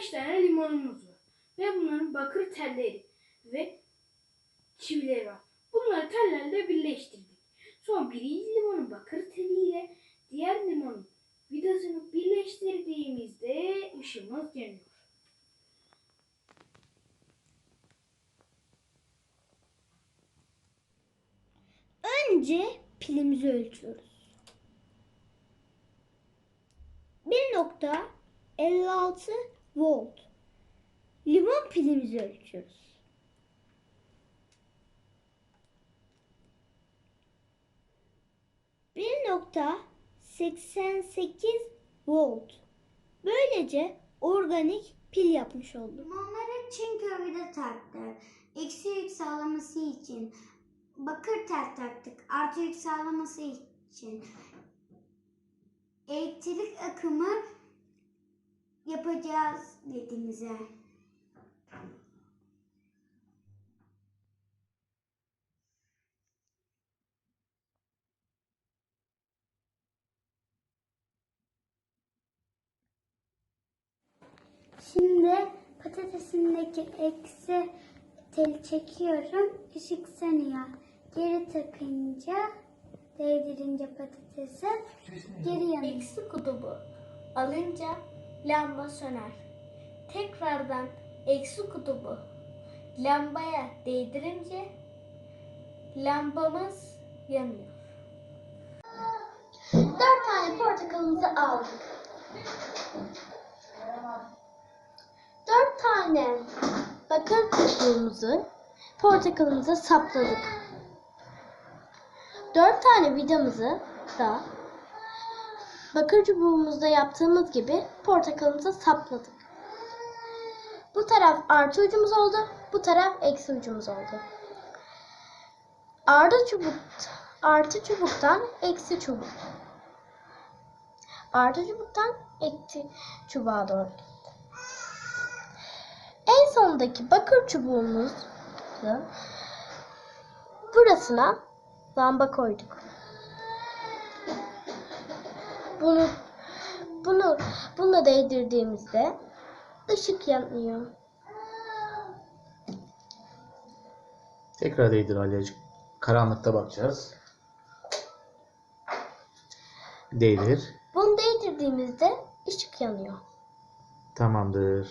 5 tane limonumuz var. Ve bunların bakır telleri ve çivileri var. Bunları tellerle birleştirdik. Sonra birinci limonun bakır teliyle diğer limonun vidasını birleştirdiğimizde ışığımız yanıyor. Önce pilimizi ölçüyoruz. 1.56 volt. Limon pilimizi ölçüyoruz. Bir nokta 88 volt. Böylece organik pil yapmış olduk. Limonları çin kömürde taktık. Eksi yük sağlaması için bakır tel taktık. Artı yük sağlaması için elektrik akımı yapacağız dediğimize. Şimdi patatesindeki eksi teli çekiyorum. Işık sönüyor. Geri takınca değdirince patatesi geri yanıyor. Eksi kutubu alınca lamba söner. Tekrardan eksi kutubu lambaya değdirince lambamız yanıyor. Dört tane portakalımızı aldık. Dört tane bakır çubuğumuzu portakalımıza sapladık. Dört tane vidamızı da bakır çubuğumuzda yaptığımız gibi portakalımıza sapladık. Bu taraf artı ucumuz oldu, bu taraf eksi ucumuz oldu. Artı çubuk, artı çubuktan eksi çubuk. Artı çubuktan eksi çubuğa doğru. En sondaki bakır çubuğumuzu burasına lamba koyduk. Bunu bunu bununla değdirdiğimizde ışık yanıyor. Tekrar değdir Alyacık. Karanlıkta bakacağız. Değdir. Bunu değdirdiğimizde ışık yanıyor. Tamamdır.